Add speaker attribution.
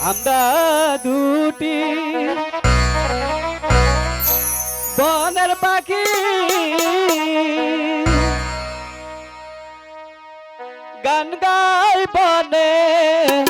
Speaker 1: আমরা দুটি। বনের পাখি। গান গাই বনে।